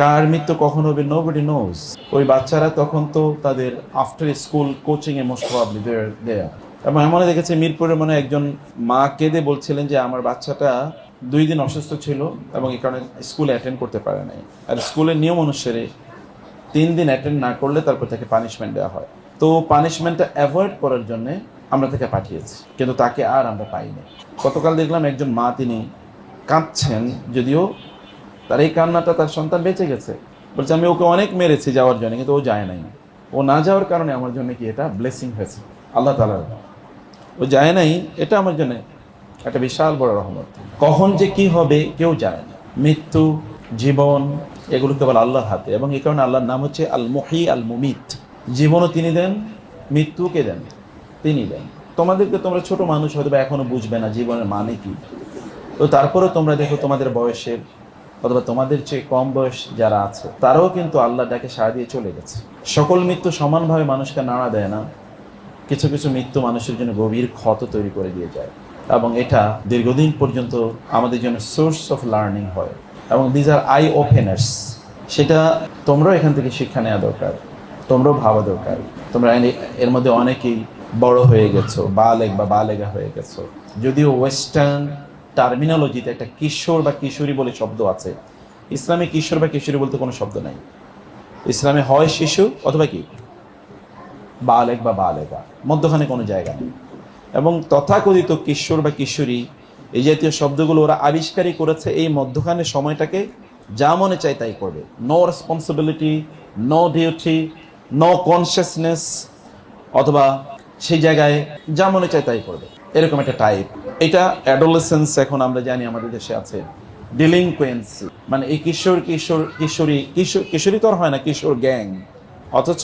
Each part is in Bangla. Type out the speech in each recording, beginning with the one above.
কার মৃত্যু কখন হবে নো বডি নোজ ওই বাচ্চারা তখন তো তাদের আফটার স্কুল কোচিং এ মোস্ট প্রবলি দেয়ার এবং এমন দেখেছি মিরপুরে মনে একজন মা কেঁদে বলছিলেন যে, আমার বাচ্চাটা দুই দিন অসুস্থ ছিল এবং এই কারণে স্কুলে অ্যাটেন্ড করতে পারে নাই। আর স্কুলের নিয়ম অনুসারে তিন দিন অ্যাটেন্ড না করলে তারপর তাকে পানিশমেন্ট দেওয়া হয়। তো পানিশমেন্টটা অ্যাভয়েড করার জন্য আমরা তাকে পাঠিয়েছি, কিন্তু তাকে আর আমরা পাইনি। গতকাল দেখলাম একজন মা তিনি কাঁদছেন, যদিও তার এই কান্নাটা তার সন্তান বেঁচে গেছে। বলছে, আমি ওকে অনেক মেরেছি যাওয়ার জন্য, কিন্তু ও যায় নাই। ও না যাওয়ার কারণে আমার জন্য কি এটা ব্লেসিং হয়েছে? আল্লাহ তালার ও যায় নাই, এটা আমার জন্য একটা বিশাল বড় রহমত। কখন যে কি হবে কেউ জানে না। মৃত্যু, জীবন এগুলো কেবল আল্লাহর হাতে। এবং এই কারণে আল্লাহর নাম হচ্ছে আল মহি আল মুমিত জীবনও তিনি দেন মৃত্যুকে দেন? তিনি দেন। তোমাদেরকে তোমরা ছোট মানুষ হয়তো বা এখনও বুঝবে না জীবনের মানে কি। তো তারপরেও তোমরা দেখো তোমাদের বয়সের অথবা তোমাদের চেয়ে কম বয়স যারা আছে, তারাও কিন্তু আল্লাহ ডাকে সাড়া দিয়ে চলে গেছে। সকল মৃত্যু সমানভাবে মানুষকে নাড়া দেয় না। কিছু কিছু মৃত্যু মানুষের জন্য গভীর ক্ষত তৈরি করে দিয়ে যায়। এবং এটা দীর্ঘদিন পর্যন্ত আমাদের জন্য সোর্স অফ লার্নিং হয়। এবং দিজ আর আই ওপেনার্স সেটা তোমরাও এখান থেকে শিক্ষা নেওয়া দরকার। তোমরাও ভাবা দরকার। তোমরা এর মধ্যে অনেকেই বড় হয়ে গেছো বালেগ বা বালেগা হয়ে গেছো। যদিও ওয়েস্টার্ন টার্মিনোলজিতে একটা কিশোর বা কিশোরী বলে শব্দ আছে। ইসলামে কিশোর বা কিশোরী বলতে কোনো শব্দ নাই। ইসলামে হয় শিশু অথবা কি? বালেক বা বালেগা মধ্যখানে কোনো জায়গা নেই। এবং তথাকথিত কিশোর বা কিশোরী এই জাতীয় শব্দগুলো ওরা আবিষ্কারই করেছে এই মধ্যখানে সময়টাকে যা মনে চায় তাই করবে। No responsibility no duty no consciousness অথবা সেই জায়গায় যা মনে চায় তাই করবে। এরকম একটা টাইপ এটা অ্যাডোলেসেন্স এখন আমরা জানি আমাদের দেশে আছে ডিলিংকুয়েন্সি মানে এই কিশোর কিশোর, কিশোরী কিশোর, কিশোরী তো হয় না, কিশোর গ্যাং অথচ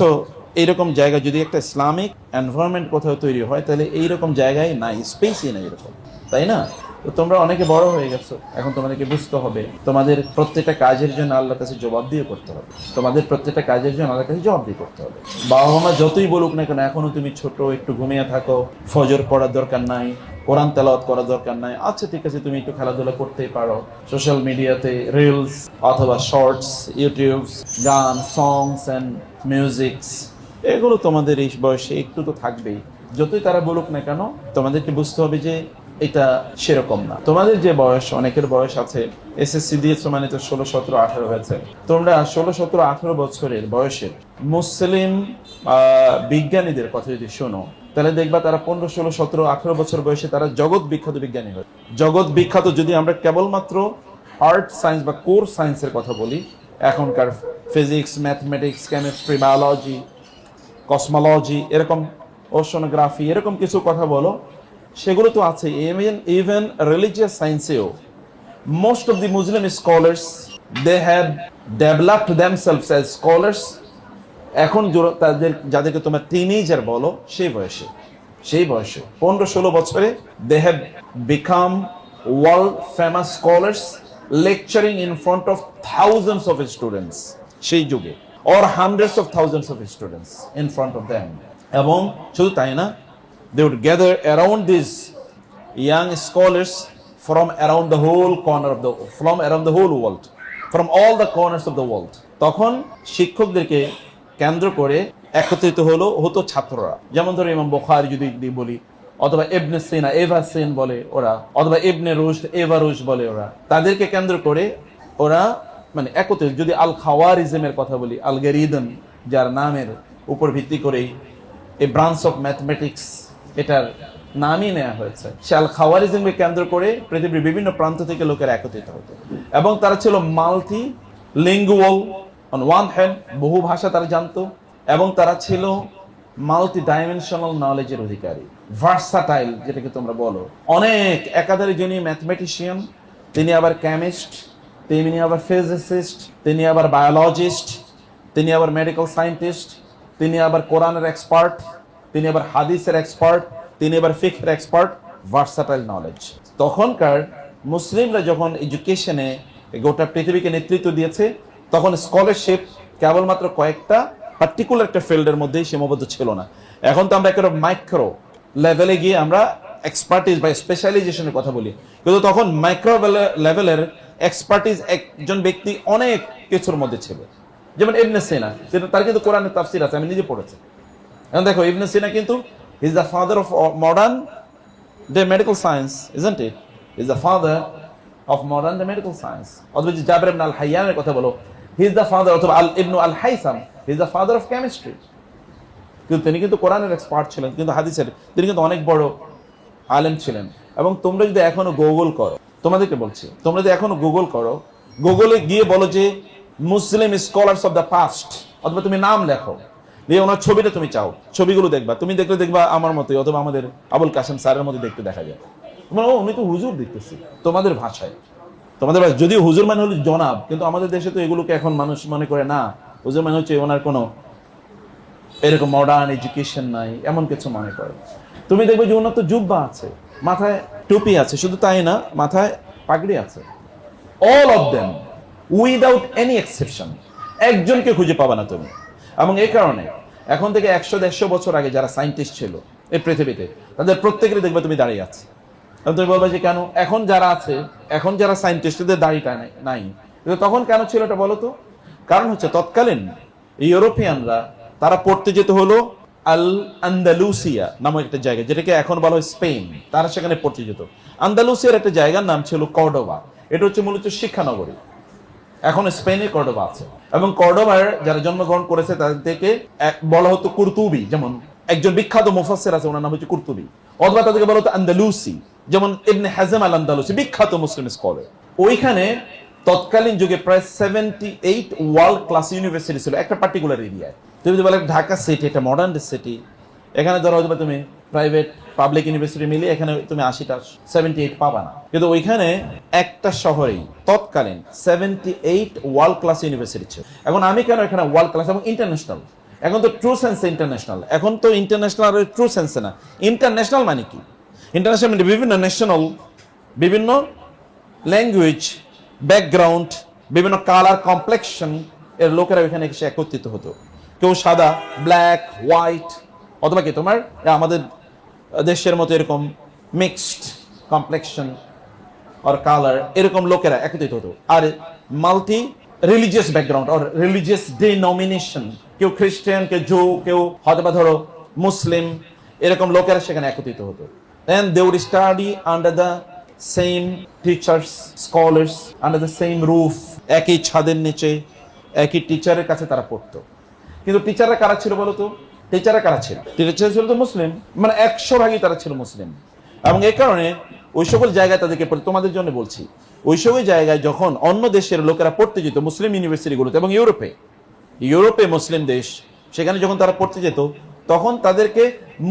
এইরকম জায়গা যদি একটা ইসলামিক এনভায়রনমেন্ট কোথাও তৈরি হয়, তাহলে এইরকম জায়গায় নাই স্পেসই না এরকম, তাই না? তো তোমরা অনেকে বড় হয়ে গেছো। এখন তোমাদেরকে বুঝতে হবে, তোমাদের প্রত্যেকটা কাজের জন্য আল্লাহর কাছে জবাব দিয়ে করতে হবে। তোমাদের প্রত্যেকটা কাজের জন্য আল্লাহর কাছে জবাব দিয়ে করতে হবে। বাবা মা যতই বলুক না কেন, এখনও তুমি ছোট, একটু ঘুমিয়ে থাকো, ফজর পড়ার দরকার নাই, কোরআন তেলাওয়াত করার দরকার নাই আচ্ছা ঠিক আছে, তুমি একটু খেলাধুলা করতেই পারো। সোশ্যাল মিডিয়াতে রিলস অথবা শর্টস ইউটিউব গান সংস অ্যান্ড মিউজিকস এগুলো তোমাদের এই বয়সে একটু তো থাকবেই। যতই তারা বলুক না কেন, তোমাদেরকে বুঝতে হবে যে এটা সেরকম না। তোমাদের যে বয়স, অনেকের বয়স আছে এসএসসি দিয়েছ মানে তো ষোলো, সতেরো, আঠারো হয়েছে। তোমরা ষোলো, সতেরো, আঠারো বছরের বয়সের মুসলিম বিজ্ঞানীদের কথা যদি শোনো, তাহলে দেখবা তারা পনেরো, ষোলো, সতেরো, আঠারো বছর বয়সে তারা জগৎ বিখ্যাত বিজ্ঞানী হয়। জগৎ বিখ্যাত যদি আমরা কেবলমাত্র আর্ট সায়েন্স বা কোর সায়েন্সের কথা বলি, এখনকার physics mathematics chemistry biology cosmology এরকম ওশনোগ্রাফি এরকম কিছু কথা বলো সেগুলো তো আছে even even religious সায়েন্সেও most of the Muslim scholars they have developed themselves as scholars এখন তাদের, যাদেরকে তোমরা টিনেজার বলো, সেই বয়সে সেই বয়সে। পনেরো ষোলো বছরে they have become world famous scholars lecturing in front of thousands of students সেই যুগে। Or hundreds of thousands of students in front of them এবং শুধু তাই না they would gather around this young scholars from around the whole corner of the, from around the whole world. From all the corners of the world. তখন শিক্ষকদেরকে কেন্দ্র করে একত্রিত হলো, হতো ছাত্ররা। যেমন ধরো ইমাম বোখারি যদি বলি, অথবা এবনে সিনা, এভা সিন বলে ওরা, অথবা এবনে রুশ এভা রুশ বলে ওরা। তাদেরকে কেন্দ্র করে ওরা মানে একত্রিত। যদি আল খাওয়ারিজমের কথা বলি আল গেরিদন যার নামের উপর ভিত্তি করেই এই ব্রাঞ্চ অফ ম্যাথমেটিক্স এটার নামই নেওয়া হয়েছে। আল খাওয়ারিজমকে কেন্দ্র করে পৃথিবীর বিভিন্ন প্রান্ত থেকে লোকেরা একত্রিত হতো। এবং তারা ছিল multilingual on one hand বহু ভাষা তারা জানতো, এবং তারা ছিল মাল্টি ডাইমেনশনাল নলেজের অধিকারী ভার্সাটাইল যেটাকে তোমরা বলো। অনেক একাধারে যিনি ম্যাথমেটিশিয়ান তিনি আবার কেমিস্ট তিনি আবার ফিজিসিস্ট তিনি আবার বায়োলজিস্ট তিনি আবার মেডিকেল সায়েন্টিস্ট তিনি আবার কোরআনের এক্সপার্ট তিনি আবার হাদিসের এক্সপার্ট তিনি আবার ফিখের এক্সপার্ট ভার্সাটাইল নলেজ তখনকার মুসলিমরা যখন এডুকেশনে গোটা পৃথিবীকে নেতৃত্ব দিয়েছে, তখন স্কলারশিপ কেবলমাত্র কয়েকটা পার্টিকুলার একটা ফিল্ডের মধ্যেই সীমাবদ্ধ ছিল না। এখন তো আমরা একেবারে মাইক্রো লেভেলে গিয়ে আমরা এক্সপার্টিস বা স্পেশালাইজেশনের কথা বলি। কিন্তু তখন মাইক্রো লেভেলের এক্সপার্টিস একজন ব্যক্তি অনেক কিছুর মধ্যে ছিল। যেমন ইবনে সেনা তার কিন্তু কোরআনের তাফসির আছে, আমি নিজে পড়েছি। এখন দেখো ইবনে সিনা কিন্তু is the father of modern the medical science isn't it is the father of modern the medical science অথবা যে জাবের আল হাইয়ানের কথা বলো হি ইজ দ্য ফাদার অথবা Al Ibn Al Haytham he is the father of chemistry কিন্তু তিনি কিন্তু কোরআনের এক্সপার্ট ছিলেন, কিন্তু হাদিসের, তিনি কিন্তু অনেক বড় আলেম ছিলেন। এবং তোমরা যদি এখনও গুগল করো, তোমাদেরকে বলছি, তোমরা যদি এখনও গুগল করো গুগলে গিয়ে বলো যে Muslim scholars of the past অথবা তুমি নাম লেখো। দিয়ে ওনার ছবিটা তুমি চাও। ছবিগুলো দেখবা। তুমি দেখলে দেখবা আমার মতোই, অথবা আমাদের আবুল কাসেম স্যারের মতো দেখতে দেখা যায়। তোমার ও উনি তো হুজুর দেখতেছি। তোমাদের ভাষায়। তোমাদের ভাষায়। যদিও হুজুর মানে হলো জনাব, কিন্তু আমাদের দেশে তো এগুলোকে এখন মানুষ মনে করে না। হুজুর মানে হচ্ছে ওনার কোনো এরকম মডার্ন এডুকেশন নাই, এমন কিছু মনে করে। তুমি দেখবে যে উন্নত জুব্বা আছে, মাথায় টুপি আছে, শুধু তাই না, মাথায় পাগড়ি আছে। All of them without any exception একজনকে খুঁজে পাবা না তুমি। এবং এই কারণে এখন থেকে একশো দেড়শো বছর আগে যারা সায়েন্টিস্ট ছিল এই পৃথিবীতে, তাদের প্রত্যেকেরই দেখবে তুমি দাঁড়িয়ে আছে। তুমি বলবে যে কেন? এখন যারা আছে, এখন যারা সায়েন্টিস্টদের দাড়িটা নাই- নাই। কিন্তু তখন কেন ছিল এটা বলো তো? কারণ হচ্ছে তৎকালীন ইউরোপিয়ানরা, তারা পড়তে যেতে হলো আল আন্দালুসিয়া নামক একটা জায়গা, যেটাকে এখন বলা হয় স্পেন। তারা সেখানে পড়তে যেত আন্দালুসিয়ার একটা জায়গার নাম ছিল কর্ডোবা এটা হচ্ছে মূলত শিক্ষানগরী। এখন স্পেনে কর্ডোবা আছে। এবং কর্ডোবার যারা জন্মগ্রহণ করেছে, তাদের থেকে বলা হতো কুর্তুবি, যেমন একজন বিখ্যাত মুফাসসির আছে, ওনার নাম হচ্ছে কুর্তুবি। অথবা তাদেরকে বলা হতো আন্দালুসি, যেমন ইবনে হাজাম আল আন্দালুসি বিখ্যাত মুসলিম স্কলার ওইখানে তৎকালীন যুগে প্রায় seventy eight world class university ছিল, একটা পার্টিকুলার এরিয়ায় তুমি যদি বলে ঢাকা সিটি একটা মডার্ন সিটি এখানে ধরো হয়তো তুমি প্রাইভেট পাবলিক ইউনিভার্সিটি মিলিয়ে এখানে তুমি আশিটা সেভেন্টি এইট পাবা না। কিন্তু ওইখানে একটা শহরেই তৎকালীন seventy eight world class university ছিল। এখন আমি কেন এখানে ওয়ার্ল্ড ক্লাস এবং ইন্টারন্যাশনাল এখন তো ট্রু সেন্সে ইন্টারন্যাশনাল এখন তো ইন্টারন্যাশনাল ট্রু সেন্সে না। ইন্টারন্যাশনাল মানে কি? ইন্টারন্যাশনাল মানে বিভিন্ন ন্যাশনাল বিভিন্ন ল্যাঙ্গুয়েজ ব্যাকগ্রাউন্ড বিভিন্ন কালার কমপ্লেকশন এর লোকেরা এখানে এসে একত্রিত হতো। কেউ সাদা ব্ল্যাক হোয়াইট অথবা কি তোমার, আমাদের দেশের মতো এরকম মিক্সড কমপ্লেকশন আর কালার এরকম লোকেরা একত্রিত হতো। আর মাল্টি রিলিজিয়াস ব্যাকগ্রাউন্ড আর রিলিজিয়াস ডিনোমিনেশন কেউ খ্রিস্টান, কেউ জো, কেউ হয়তো বা ধরো মুসলিম, এরকম লোকেরা সেখানে একত্রিত হতো। Then they would study under the same teachers scholars under the same roof একই ছাদের নিচে, একই টিচারের কাছে তারা পড়তো। কিন্তু টিচাররা কারা ছিল বলতো? টিচাররা কারা ছিল? টিচার ছিল তো মুসলিম। মানে একশো ভাগই তারা ছিল মুসলিম। এবং এই কারণে ওই সকল জায়গায় তাদেরকে পড়ে তোমাদের জন্য বলছি, ওই সকল জায়গায় যখন অন্য দেশের লোকেরা পড়তে যেত, মুসলিম ইউনিভার্সিটিগুলোতে এবং ইউরোপে ইউরোপে মুসলিম দেশ, সেখানে যখন তারা পড়তে যেত, তখন তাদেরকে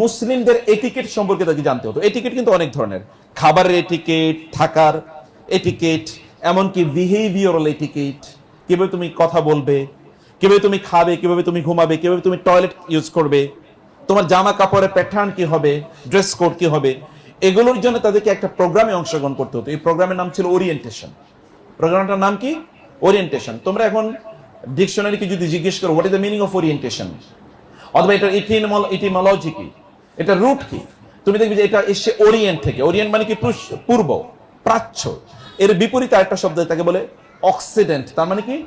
মুসলিমদের এটিকেট সম্পর্কে তাকে জানতে হতো। এটিকেট কিন্তু অনেক ধরনের। খাবারের এটিকেট থাকার এটিকেট এমনকি বিহেভিয়ারাল এটিকেট কীভাবে তুমি কথা বলবে কীভাবে তুমি খাবে, কীভাবে তুমি ঘুমাবে, কীভাবে তুমি টয়লেট ইউজ করবে, তোমার জামা কাপড়ের প্যাটার্ন কি হবে ড্রেস কোড কি হবে, এগুলোর জন্য তাদেরকে একটা প্রোগ্রামে অংশগ্রহণ করতে হতো। এই প্রোগ্রামের নাম ছিল ওরিয়েন্টেশন প্রোগ্রামটার নাম কি? ওরিয়েন্টেশন তোমরা এখন ডিকশনারিকে যদি জিজ্ঞেস করো what is the meaning of orientation অথবা এটা এটার ইটিমোলজি কি? এটা রুট কি? তুমি দেখবে যে এটা এসছে ওরিয়েন্ট থেকে। ওরিয়েন্ট মানে কি? পূর্ব- প্রাচ্য। এর বিপরীতে আরেকটা শব্দ তাকে বলে অক্সিডেন্ট তার মানে কি?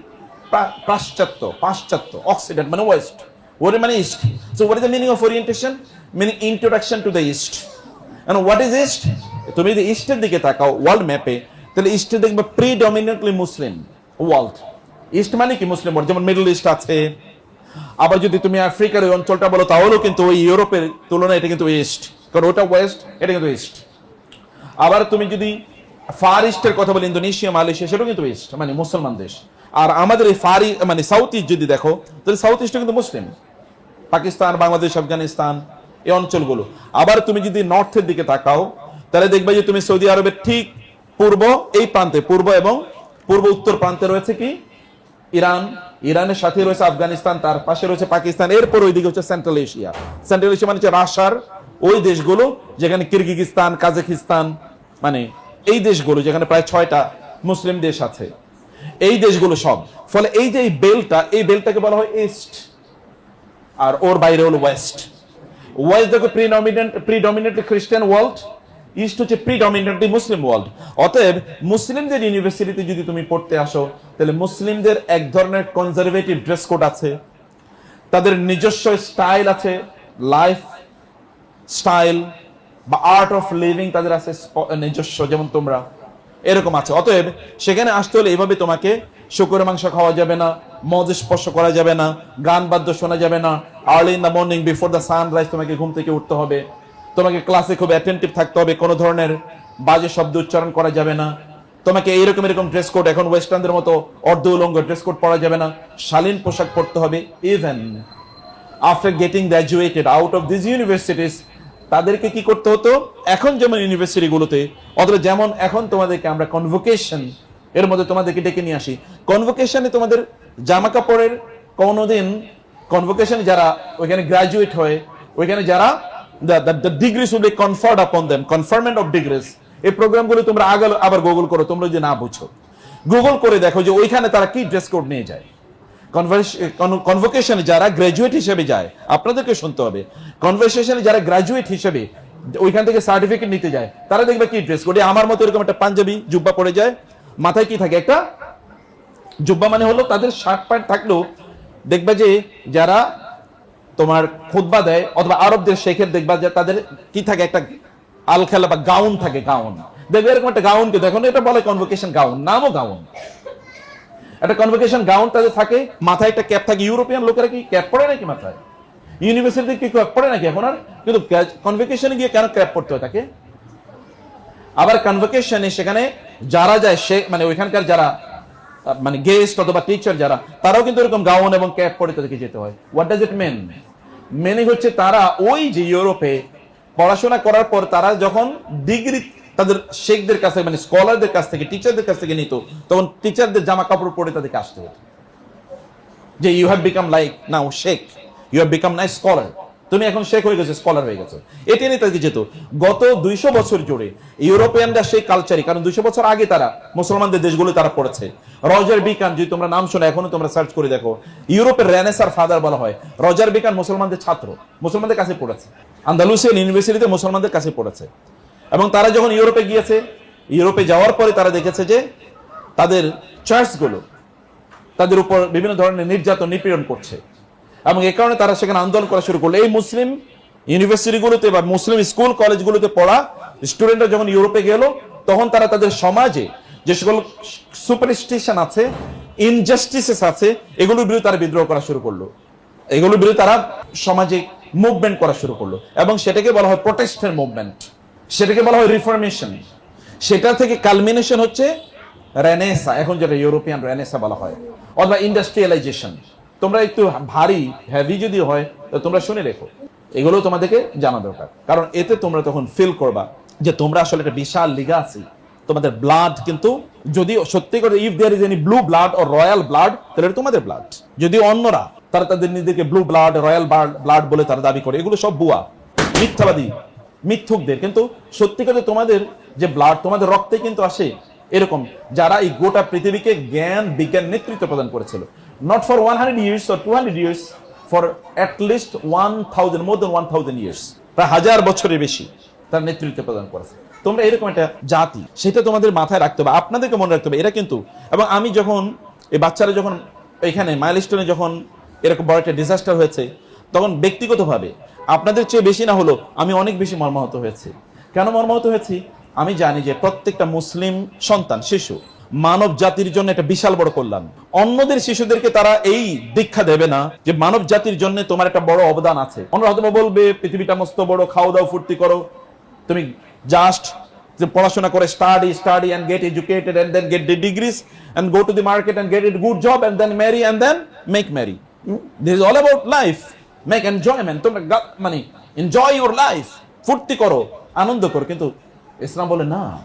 পাশ্চাত্য পাশ্চাত্য, অক্সিডেন্ট মানে ওয়েস্ট। মানে east. So is the meaning of orientation meaning introduction to the east what is east তুমি যদি ইস্টের দিকে তাকাও ওয়ার্ল্ড ম্যাপে তাহলে ইস্টে দেখবে মুসলিম ওয়ার্ল্ড ইস্ট মানে কি? মুসলিম? যেমন মিডল ইস্ট আছে। আবার যদি তুমি আফ্রিকার ওই অঞ্চলটা বলো, তাহলেও কিন্তু ওই ইউরোপের তুলনায় এটা কিন্তু ইস্ট কারণ ওটা ওয়েস্ট এটা কিন্তু ইস্ট আবার তুমি যদি ফার ইস্টের কথা বলি, ইন্দোনেশিয়া, মালয়েশিয়া, সেটাও কিন্তু ইস্ট মানে মুসলমান দেশ। আর আমাদের এই ফারি মানে সাউথ ইস্ট যদি দেখো, তাহলে সাউথ ইস্টও কিন্তু মুসলিম। পাকিস্তান, বাংলাদেশ, আফগানিস্তান এই অঞ্চলগুলো। আবার তুমি যদি নর্থের দিকে তাকাও, তাহলে দেখবে যে তুমি সৌদি আরবের ঠিক পূর্ব, এই প্রান্তে, পূর্ব এবং পূর্ব উত্তর প্রান্তে রয়েছে কি? ইরান, ইরানের সাথে রয়েছে আফগানিস্তান, তার পাশে রয়েছে পাকিস্তান, এরপর ওইদিকে হচ্ছে সেন্ট্রাল এশিয়া। সেন্ট্রাল এশিয়া মানে হচ্ছে রাশার ওই দেশগুলো, যেখানে কিরগিজস্তান কাজাকিস্তান মানে এই দেশগুলো, যেখানে প্রায় ছয়টা মুসলিম দেশ আছে। এই দেশগুলো সব। ফলে এই যে এই বেলটা, এই বেলটাকে বলা হয় ইস্ট, আর ওর বাইরে হলো ওয়েস্ট। ওয়েস্ট দেখো predominant predominantly Christian world east হচ্ছে প্রিডমিনেন্টলি মুসলিম ওয়ার্ল্ড অতএব মুসলিমদের ইউনিভার্সিটিতে যদি তুমি পড়তে আসো, তাহলে মুসলিমদের এক ধরনের কনজারভেটিভ ড্রেস কোড আছে। তাদের নিজস্ব স্টাইল আছে লাইফ স্টাইল বা আর্ট অফ লিভিং তাদের আছে নিজস্ব, যেমন তোমরা। এরকম আছে। অতএব সেখানে আসতে হলে এইভাবে তোমাকে শুকুরের মাংস খাওয়া যাবে না মজ স্পর্শ করা যাবে না, গান বাদ্য শোনা যাবে না। Early in the morning before the sunrise তোমাকে ঘুম থেকে উঠতে হবে। তোমাকে ক্লাসে খুব অ্যাটেন্টিভ থাকতে হবে, কোনো ধরনের বাজে শব্দ উচ্চারণ করা যাবে না। তোমাকে এইরকম এরকম ড্রেস কোড এখন ওয়েস্টার্নদের মতো অর্ধ উলঙ্গ ড্রেস কোড পরা যাবে না। শালীন পোশাক পরতে হবে even after getting graduated out of this universities তাদেরকে কি করতে হতো? এখন যেমন ইউনিভার্সিটিগুলোতে অথবা যেমন এখন তোমাদেরকে আমরা কনভোকেশন এর মধ্যে তোমাদেরকে ডেকে নিয়ে আসি। কনভোকেশনে তোমাদের জামা কাপড়ের কোনোদিন কনভোকেশনে যারা ওইখানে গ্রাজুয়েট হয়, ওইখানে যারা degrees will conferred upon them conferment of degrees এই প্রোগ্রামগুলো তোমরা আগে আবার গুগল করো, তোমরা যদি না বুঝো। গুগল করে দেখো যে ওইখানে তারা কি ড্রেস কোড নিয়ে যায়। কনভোকেশনে যারা গ্রাজুয়েট হিসেবে যায়, আপনাদেরকে শুনতে হবে। কনভারসেশনে যারা গ্রাজুয়েট হিসেবে ওইখান থেকে সার্টিফিকেট নিতে যায়, তারা দেখবে কি ড্রেস কোড আমার মতো এরকম একটা পাঞ্জাবি জুব্বা পরে যায়। মাথায় কি থাকে? একটা জুব্বা মানে হলো তাদের শার্ট প্যান্ট থাকলেও দেখবে যে যারা তোমার খুতবা দেয় অথবা আরবদের শেখের দেখবা যে তাদের কি থাকে? একটা আল খেলা বা গাউন থাকে গাউন দেখবে এরকম একটা গাউন কে দেখো এটা বলে কনভোকেশন গাউন নামও গাউন একটা কনভোকেশন গাউন তাদের থাকে, মাথায় একটা ক্যাপ থাকে, ইউরোপিয়ান লোকেরা কি ক্যাপ পরে নাকি মাথায়? ইউনিভার্সিটিতে কি ক্যাপ পরে নাকি এখন আর? কিন্তু কনভোকেশনে গিয়ে কেন ক্যাপ পড়তে হয় তাকে? আবার কনভোকেশনে সেখানে যারা যায়, সে মানে ওইখানকার যারা মানে গেস্ট অথবা টিচার যারা, তারাও কিন্তু এরকম গাউন এবং ক্যাপ পরে তাদেরকে যেতে হয়। What does it mean meaning হচ্ছে তারা ওই যে ইউরোপে পড়াশোনা করার পর তারা যখন ডিগ্রি তাদের শেখদের কাছে মানে স্কলারদের কাছ থেকে টিচারদের কাছ থেকে নিত, তখন টিচারদের জামা কাপড় পরে তাদেরকে আসতে হতো। যে you have become like now Sheikh you have become নাই স্কলার তুমি এখন শেখ হয়ে গেছো স্কলার হয়ে গেছো। এটা নিয়ে তাদেরকে যেত। গত দুইশো বছর জুড়ে ইউরোপিয়ানরা সেই কালচারই কারণ দুইশো বছর আগে তারা মুসলমানদের দেশগুলো তারা পড়েছে। রজার বিকান, যদি তোমরা নাম শোনো এখনও তোমরা সার্চ করে দেখো। ইউরোপের রেনেসার ফাদার বলা হয়। রজার বিকান মুসলমানদের ছাত্র, মুসলমানদের কাছে পড়েছে। আন্দালুসিয়ান ইউনিভার্সিটিতে মুসলমানদের কাছে পড়েছে। এবং তারা যখন ইউরোপে গিয়েছে, ইউরোপে যাওয়ার পরে তারা দেখেছে যে তাদের চার্চগুলো তাদের উপর বিভিন্ন ধরনের নির্যাতন, নিপীড়ন করছে। এবং এই কারণে তারা সেখানে আন্দোলন করা শুরু করল। এই মুসলিম ইউনিভার্সিটিগুলোতে বা মুসলিম স্কুল কলেজগুলোতে পড়া স্টুডেন্টরা যখন ইউরোপে গেল, তখন তারা তাদের সমাজে যে সকল সুপারস্টিশন আছে ইনজাস্টিসেস আছে, এগুলোর বিরুদ্ধে তারা বিদ্রোহ করা শুরু করল। এগুলোর বিরুদ্ধে তারা সমাজে মুভমেন্ট করা শুরু করল। এবং সেটাকে বলা হয় প্রোটেস্টের মুভমেন্ট সেটাকে বলা হয় রিফরমেশন সেটা থেকে কালমিনেশন হচ্ছে রেনেসা এখন যেটা ইউরোপিয়ান রেনেসা বলা হয় অথবা ইন্ডাস্ট্রিয়ালাইজেশন তোমরা একটু ভারী হেভি যদি হয়, তো তোমরা শুনে রেখো। এগুলো তোমাদেরকে জানা দরকার। কারণ এতে তোমরা তখন ফিল করবা যে তোমরা আসলে একটা বিশাল লিগা আছি। তোমাদের ব্লাড কিন্তু যদি সত্যি করে if there is any blue blood O royal blood তাহলে এটা তোমাদের ব্লাড যদি অন্যরা, তারা তাদের নিজেদেরকে ব্লু ব্লাড রয়্যাল ব্লাড বলে তারা দাবি করে, এগুলো সব বুয়া মিথ্যাবাদী। মিথ্যুকদের। কিন্তু সত্যি করে তোমাদের যে ব্লাড তোমাদের রক্তে কিন্তু আসে এরকম, যারা এই গোটা পৃথিবীকে জ্ঞান, বিজ্ঞান নেতৃত্ব প্রদান করেছিল। Not for one hundred years or two hundred years for at least one thousand more than one thousand years প্রায় হাজার বছরের বেশি তার নেতৃত্ব প্রদান করেছে। তোমরা এরকম একটা জাতি, সেটা তোমাদের মাথায় রাখতে হবে, আপনাদেরকে মনে রাখতে হবে, এরা কিন্তু, এবং আমি যখন, এই বাচ্চারা যখন এখানে মাইলস্টোনে যখন এরকম বড় একটা ডিজাস্টার হয়েছে তখন ব্যক্তিগতভাবে আপনাদের চেয়ে বেশি না হলো আমি অনেক বেশি মর্মাহত হয়েছি। কেন মর্মাহত হয়েছি? আমি জানি যে প্রত্যেকটা মুসলিম সন্তান, শিশু, মানব জাতির জন্য একটা বিশাল বড় কল্যাণ। অন্যদের শিশুদেরকে তারা এই দীক্ষা দেবে না যে মানব জাতির জন্য তোমার একটা বড় অবদান আছে। অন্য হয়তো বলবে, পৃথিবীটা মস্ত বড় খাওয়া দাও, ফুর্তি করো। তুমি জাস্ট পড়াশোনা করে study study and get educated and then get degrees and go to the market and get it good job and then marry and then make merry this all about life make enjoyment তোমরা মানে এনজয় ইউর লাইফ ফুর্তি করো, আনন্দ করো। কিন্তু ইসলাম বলে, না।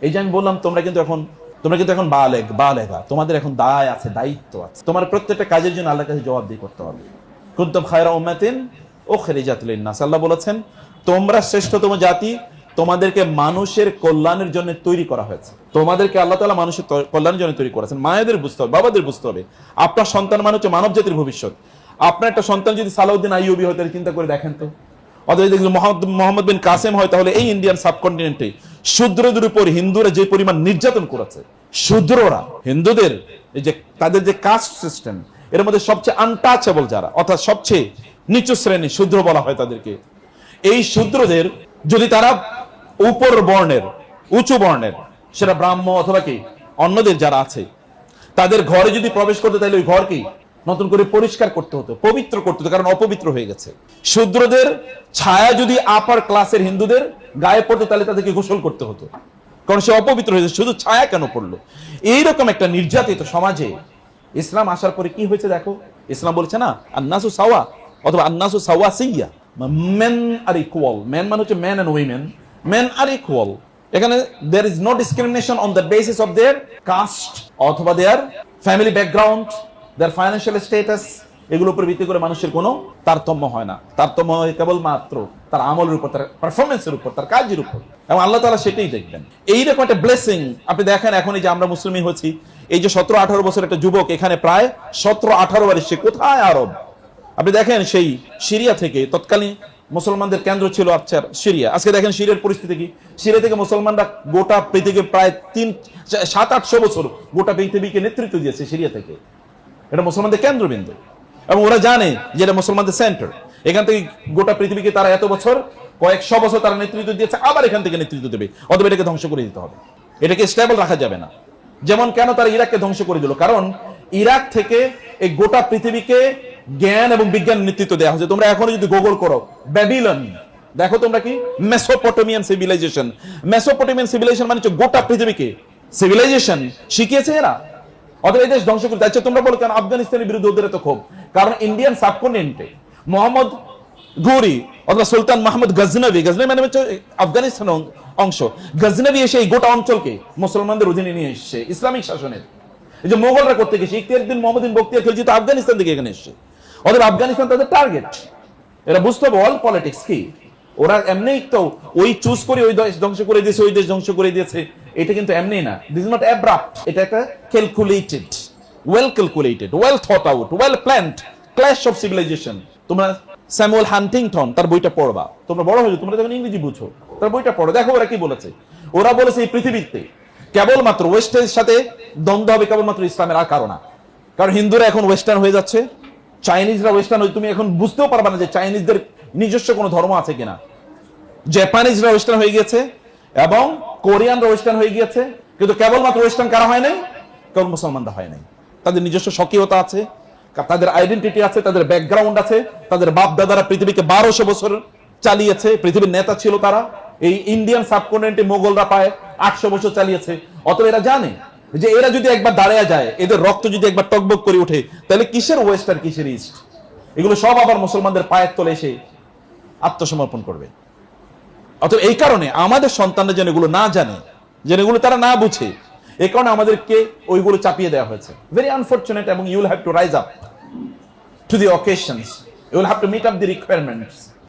এই যে আমি বললাম, তোমরা কিন্তু এখন, তোমরা কিন্তু এখন বালেগ, বালেগা। তোমাদের এখন দায় আছে, দায়িত্ব আছে। তোমার প্রত্যেকটা কাজের জন্য আল্লাহর কাছে জবাবদিহি করতে হবে। কুন্তম খায়রা উম্মাতিন ও খেরিজাতুল নাস আল্লাহ বলেছেন, তোমরা শ্রেষ্ঠতম জাতি, তোমাদেরকে মানুষের কল্যাণের জন্য তৈরি করা হয়েছে। তোমাদেরকে আল্লাহ তাআলা মানুষের কল্যাণের জন্য তৈরি করেছেন। মায়েদের বুঝতে হবে, বাবাদের বুঝতে হবে। আপনার সন্তান মানে হচ্ছে মানব জাতির ভবিষ্যৎ। আপনার একটা সন্তান যদি সালাউদ্দিন আইয়ুবি হয়, তাহলে চিন্তা করে দেখেন তো। অথবা দেখলে মোহাম্মদ বিন কাসেম হয়, তাহলে এই ইন্ডিয়ান সাবকন্টিনেন্টে শূদ্রদের উপর হিন্দুরা যে পরিমাণ নির্যাতন করেছে, শূদ্ররা, হিন্দুদের, এই যে তাদের যে কাস্ট সিস্টেম এর মধ্যে সবচেয়ে আনটাচেবল যারা, অর্থাৎ সবচেয়ে নিচু শ্রেণি শূদ্র বলা হয় তাদেরকে, এই শূদ্রদের যদি তারা উপর বর্ণের, উঁচু বর্ণের, সেটা ব্রাহ্ম অথবা কি, অন্যদের যারা আছে, তাদের ঘরে যদি প্রবেশ করতে, তাহলে ওই ঘরকেই নতুন করে পরিষ্কার করতে হতো, পবিত্র করতে হতো, কারণ অপবিত্র হয়ে গেছে। শূদ্রদের ছায়া যদি আপার ক্লাসের হিন্দুদের গায়ে পড়তো, তাহলে তাদেরকে গোসল করতে হতো। কারণ সে অপবিত্র হয়েছে শুধু ছায়া কেন পড়ল? এইরকম একটা নির্যাতিত সমাজে ইসলাম আসার পরে কি হয়েছে দেখো? ইসলাম বলছে না, আন্নাসু সাওয়া অথবা আন্নাসু সাওয়া সিয়া মেন আর ইকুয়াল মেন মানে হচ্ছে man and women men are equal এখানে there is no discrimination on the basis of their caste অথবা their family background their financial status এগুলোর উপর ভিত্তি করে মানুষের কোনো তারতম্য হয় না। তারতম্য হয় কেবল মাত্র তার আমলের উপর, তার পারফরমেন্সের উপর, তার কাজের উপর। এবং আল্লাহ তালা সেটাই দেখবেন। এইরকম একটা ব্লেসিং আপনি দেখেন এখন এই যে আমরা মুসলিম হচ্ছি এই যে সতেরো আঠারো বছর একটা যুবক, এখানে প্রায় সতেরো আঠারো বার এসছে কোথায় আরব? আপনি দেখেন সেই সিরিয়া থেকে তৎকালীন মুসলমানদের কেন্দ্র ছিল আচ্ছা সিরিয়া। আজকে দেখেন সিরিয়ার পরিস্থিতি কি? সিরিয়া থেকে মুসলমানরা গোটা পৃথিবীকে প্রায় তিন, সাত, আটশো বছর গোটা পৃথিবীকে নেতৃত্ব দিয়েছে সিরিয়া থেকে। এটা মুসলমানদের কেন্দ্রবিন্দু। এবং ওরা জানে যে এটা মুসলমানদের সেন্টার এখান থেকে গোটা পৃথিবীকে তারা এত বছর, কয়েকশো বছর তারা নেতৃত্ব দিয়েছে, আবার এখান থেকে নেতৃত্ব দেবে। অথবা এটাকে ধ্বংস করে দিতে হবে। এটাকে স্টেবল রাখা যাবে না। যেমন কেন তারা ইরাককে ধ্বংস করে দিল? কারণ ইরাক থেকে এই গোটা পৃথিবীকে জ্ঞান এবং বিজ্ঞান নেতৃত্ব দেওয়া হয়েছে। তোমরা এখনও যদি গুগল করো ব্যাবিলন দেখো তোমরা কি? মেসোপটেমিয়ান সিভিলাইজেশন মেসোপটেমিয়ান সিভিলাইজেশন মানে গোটা পৃথিবীকে। সিভিলাইজেশন শিখিয়েছে এরা। অথবা এই দেশ ধ্বংস করতে আচ্ছা তোমরা বলো কেন আফগানিস্তানের বিরুদ্ধে ওদের এত ক্ষোভ? কারণ ইন্ডিয়ান সাবকন্টিনেন্টে মোহাম্মদ ঘুরি অথবা সুলতান মাহমুদ গজনবী গজনবী মানে হচ্ছে আফগানিস্তান অংশ। গজনবী এসে এই গোটা অঞ্চলকে মুসলমানদের অধীনে নিয়ে এসছে, ইসলামিক শাসনের। এই যে মোগলরা করতে গেছে ইখতিয়ারউদ্দিন মোহাম্মদিন বক্তিয়ার খেলছি, তো আফগানিস্তান থেকে এখানে এসছে। অথবা আফগানিস্তান তাদের টার্গেট এরা বুঝতে হবে অল পলিটিক্স কি? ওরা এমনি তো ওই চুজ করে ওই দেশ ধ্বংস করে দিয়েছে, ওই দেশ ধ্বংস করে দিয়েছে। এটা কিন্তু এমনি না। দিস নট অ্যাব্রাপ্ট এটা একটা calculated well calculated well thought out well planned clash of civilization তোমরা স্যামুয়েল হান্টিংটন তার বইটা পড়বা। তোমরা বড় হয়েছো তোমরা যখন ইংরেজি বুঝো, তার বইটা পড়ো। দেখো ওরা কি বলেছে। ওরা বলেছে এই পৃথিবীতে কেবলমাত্র ওয়েস্টের সাথে দ্বন্দ্ব হবে কেবলমাত্র ইসলামের, আর কারণ কারণ হিন্দুরা এখন ওয়েস্টার্ন হয়ে যাচ্ছে, চাইনিজরা ওয়েস্টার্ন তুমি এখন বুঝতেও পারবে না যে চাইনিজদের নিজস্ব কোনো ধর্ম আছে কিনা? জাপানিজরা ওয়েস্টার্ন হয়ে গিয়েছে এবং কোরিয়ানরা ওয়েস্টার্ন হয়ে গিয়েছে, কিন্তু কেবলমাত্র ওয়েস্টার্ন কারা হয় নাই? কেবল মুসলমানরা হয় নাই। তাদের নিজস্ব স্বকীয়তা আছে তাদের আইডেন্টিটি আছে, তাদের ব্যাকগ্রাউন্ড আছে, তাদের বাপ দাদারা পৃথিবীকে বারোশো বছর চালিয়েছে, পৃথিবীর নেতা ছিল তারা। এই ইন্ডিয়ান সাবকন্টিনেন্টে মোগলরা পায় আটশো বছর চালিয়েছে। অতএব এরা জানে যে এরা যদি একবার দাঁড়ায় যায়, এদের রক্ত যদি একবার টকবক করে ওঠে, তাহলে কিসের ওয়েস্ট আর কিসের ইস্ট এগুলো সব আবার মুসলমানদের পায়ের তলে এসে আত্মসমর্পণ করবে। অতএব এই কারণে আমাদের সন্তানরা যেন এগুলো না জানে, যেন এগুলো তারা না বুঝে এই কারণে আমাদেরকে ওইগুলো চাপিয়ে দেওয়া হয়েছে। ভেরি আনফর্চুনেট এবং you'll have to rise up to the occasions you'll have to meet up the requirements